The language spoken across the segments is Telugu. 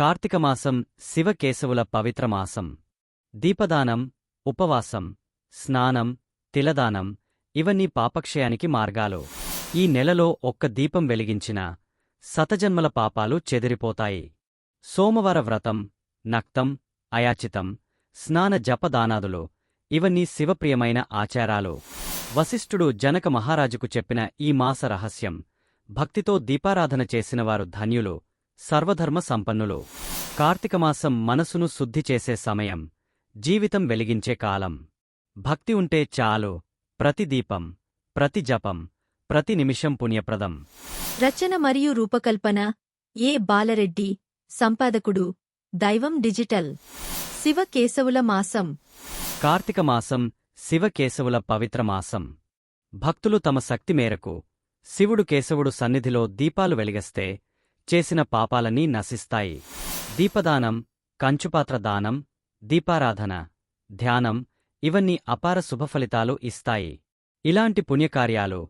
కార్తీకమాసం శివకేశవుల పవిత్ర మాసం. దీపదానం ఉపవాసం స్నానం తిలదానం ఇవన్నీ పాపక్షయానికి మార్గాలు. ఈ నెలలో ఒక్క దీపం వెలిగించిన సతజన్మల పాపాలు చెదిరిపోతాయి. సోమవార వ్రతం నక్తం అయాచితం స్నాన జపదానాదులు ఇవన్నీ శివప్రియమైన ఆచారాలు. వశిష్ఠుడు జనక మహారాజుకు చెప్పిన ఈ మాస రహస్యం భక్తితో దీపారాధన చేసినవారు ధన్యులు సర్వధర్మ సంపన్నులు. కార్తీకమాసం మనసును శుద్ధి చేసే సమయం. జీవితం వెలిగించే కాలం. భక్తి ఉంటే చాలు. ప్రతి దీపం ప్రతి జపం ప్రతి నిమిషం పుణ్యప్రదం. రచన మరియు రూపకల్పన. ఏ బాలరెడ్డి. సంపాదకుడు. దైవం డిజిటల్. శివ కేశవుల మాసం. కార్తీక మాసం శివకేశవుల పవిత్ర మాసం. భక్తులు తమ శక్తి మేరకు. శివుడు కేశవుడు సన్నిధిలో దీపాలు వెలిగస్తే చేసిన పాపాలన్నీ నశిస్తాయి. దీపదానం కంచుపాత్ర దానం దీపారాధన ధ్యానం ఇవన్నీ అపార శుభఫలితాలు ఇస్తాయి. ఇలాంటి పుణ్యకార్యాలు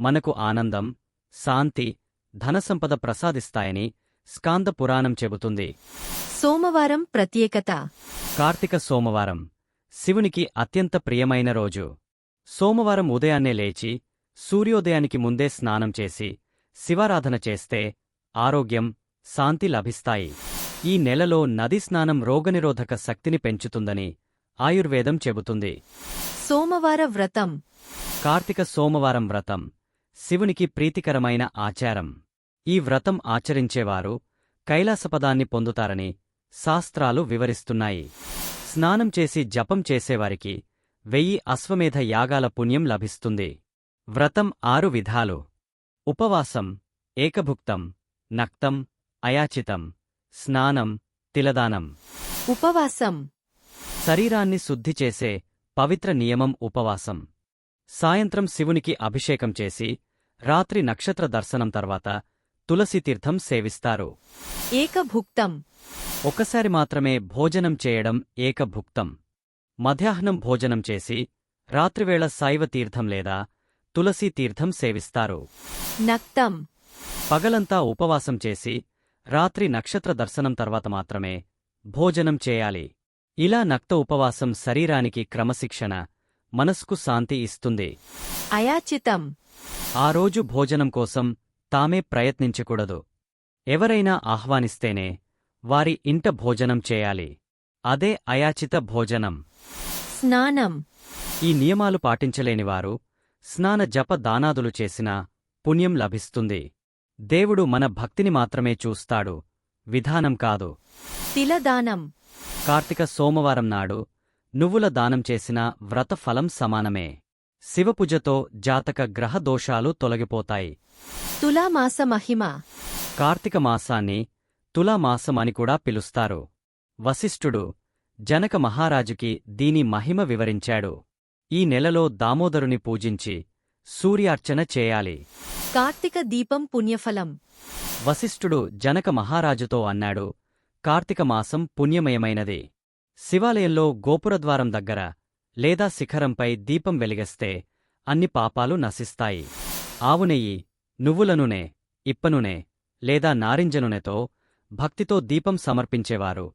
మనకు ఆనందం శాంతి ధనసంపద ప్రసాదిస్తాయని స్కాంద పురాణం చెబుతుంది. సోమవారం ప్రత్యేకత. కార్తీక సోమవారం శివునికి అత్యంత ప్రియమైన రోజు. సోమవారం ఉదయాన్నే లేచి సూర్యోదయానికి ముందే స్నానం చేసి శివారాధన చేస్తే ఆరోగ్యం శాంతి లభిస్తాయి. ఈ నెలలో నది స్నానం రోగనిరోధక శక్తిని పెంచుతుందని ఆయుర్వేదం చెబుతుంది. సోమవార వ్రతం. కార్తీక సోమవారం వ్రతం శివునికి ప్రీతికరమైన ఆచారం. ఈ వ్రతం ఆచరించేవారు కైలాసపదాన్ని పొందుతారని శాస్త్రాలు వివరిస్తున్నాయి. స్నానం చేసి జపం చేసేవారికి వెయ్యి అశ్వమేధ యాగాల పుణ్యం లభిస్తుంది. వ్రతం ఆరు విధాలు. ఉపవాసం ఏకభుక్తం నక్తం అయాచితం స్నానం తిలదానం. ఉపవాసం. శరీరాన్ని శుద్ధి చేసే పవిత్ర నియమం ఉపవాసం. సాయంత్రం శివునికి అభిషేకం చేసి రాత్రి నక్షత్ర దర్శనం తర్వాత తులసితీర్థం సేవిస్తారు. ఏకభుక్తం. ఒకసారి మాత్రమే భోజనం చేయడం ఏకభుక్తం. మధ్యాహ్నం భోజనం చేసి రాత్రివేళ శైవ తీర్థం లేదా తులసీ తీర్థం సేవిస్తారు. నక్తం. పగలంతా ఉపవాసం చేసి రాత్రి నక్షత్ర దర్శనం తర్వాత మాత్రమే భోజనం చేయాలి. ఇలా నక్త ఉపవాసం శరీరానికి క్రమశిక్షణ మనస్కు శాంతి ఇస్తుంది. అయాచితం. ఆ రోజు భోజనం కోసం తామే ప్రయత్నించకూడదు. ఎవరైనా ఆహ్వానిస్తేనే వారి ఇంట భోజనం చేయాలి. అదే అయాచిత భోజనం. స్నానం. ఈ నియమాలు పాటించలేనివారు స్నాన జప దానాదులు చేసినా పుణ్యం లభిస్తుంది. దేవుడు మన భక్తిని మాత్రమే చూస్తాడు. విధానం కాదు. తిలదానం. కార్తీక సోమవారం నాడు నువ్వుల దానం చేసిన వ్రత ఫలం సమానమే. శివపూజతో జాతక గ్రహ దోషాలు తొలగిపోతాయి. తులామాస మహిమ. కార్తీక మాసాన్ని తులామాసం అని కూడా పిలుస్తారు. వశిష్ఠుడు జనక మహారాజుకి దీని మహిమ వివరించాడు. ఈ నెలలో దామోదరుని పూజించి సూర్యార్చన చేయాలి. కార్తీక దీపం పుణ్యఫలం. వశిష్ఠుడు జనక మహారాజుతో అన్నాడు కార్తీక మాసం పుణ్యమయమైనది. శివాలయంలో గోపురద్వారం దగ్గర లేదా శిఖరంపై దీపం వెలిగస్తే అన్ని పాపాలు నశిస్తాయి. ఆవునెయ్యి నువ్వుల నూనె ఇప్పనూనె లేదా నారింజ నూనెతో భక్తితో దీపం సమర్పించేవారు.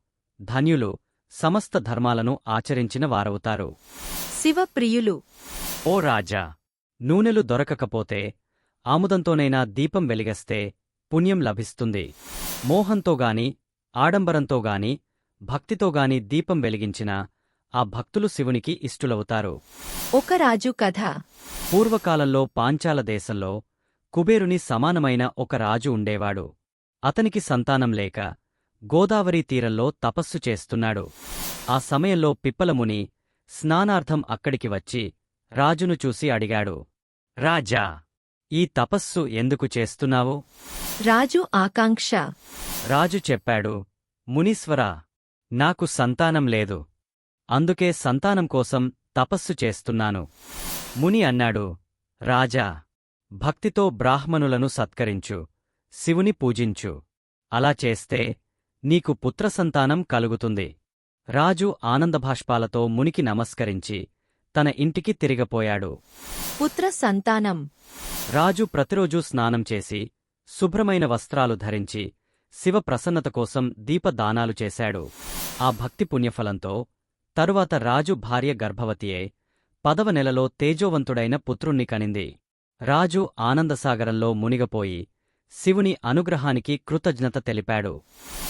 ధన్యులు సమస్త ధర్మాలను ఆచరించిన వారవుతారు. శివప్రియులు. ఓ రాజా నూనెలు దొరకకపోతే ఆముదంతోనైనా దీపం వెలిగస్తే పుణ్యం లభిస్తుంది. మోహంతోగాని ఆడంబరంతోగాని భక్తితోగాని దీపం వెలిగించినా ఆ భక్తులు శివునికి ఇష్టులవుతారు. ఒక రాజు కథ. పూర్వకాలంలో పాంచాల దేశంలో కుబేరుని సమానమైన ఒక రాజు ఉండేవాడు. అతనికి సంతానం లేక గోదావరి తీరంలో తపస్సు చేస్తున్నాడు. ఆ సమయంలో పిప్పలముని స్నానార్థం అక్కడికి వచ్చి రాజును చూసి అడిగాడు రాజా ఈ తపస్సు ఎందుకు చేస్తున్నావు? రాజు ఆకాంక్ష. రాజు చెప్పాడు మునీశ్వరా నాకు సంతానం లేదు. అందుకే సంతానం కోసం తపస్సు చేస్తున్నాను. ముని అన్నాడు రాజా భక్తితో బ్రాహ్మణులను సత్కరించు శివుని పూజించు. అలా చేస్తే నీకు పుత్రసంతానం కలుగుతుంది. రాజు ఆనందభాష్పాలతో మునికి నమస్కరించి తన ఇంటికి తిరిగపోయాడు. పుత్ర సంతానం. రాజు ప్రతిరోజూ స్నానం చేసి శుభ్రమైన వస్త్రాలు ధరించి శివ ప్రసన్నత కోసం దీపదానాలు చేశాడు. ఆ భక్తి పుణ్యఫలంతో తరువాత రాజు భార్య గర్భవతియే పదవ నెలలో తేజోవంతుడైన పుత్రుణ్ణి కనింది. రాజు ఆనందసాగరంలో మునిగపోయి శివుని అనుగ్రహానికి కృతజ్ఞత తెలిపాడు.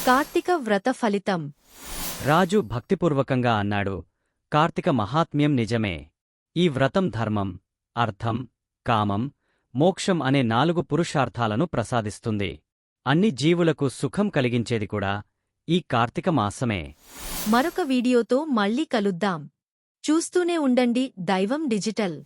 కార్తీక వ్రత ఫలితం. రాజు భక్తిపూర్వకంగా అన్నాడు కార్తీక మహాత్మ్యం నిజమే. ఈ వ్రతం ధర్మం అర్థం కామం మోక్షం అనే నాలుగు పురుషార్థాలను ప్రసాదిస్తుంది. అన్ని జీవులకు సుఖం కలిగించేది కూడా ఈ కార్తీక మాసమే. మరొక వీడియోతో మళ్ళీ కలుద్దాం. చూస్తూనే ఉండండి దైవం డిజిటల్.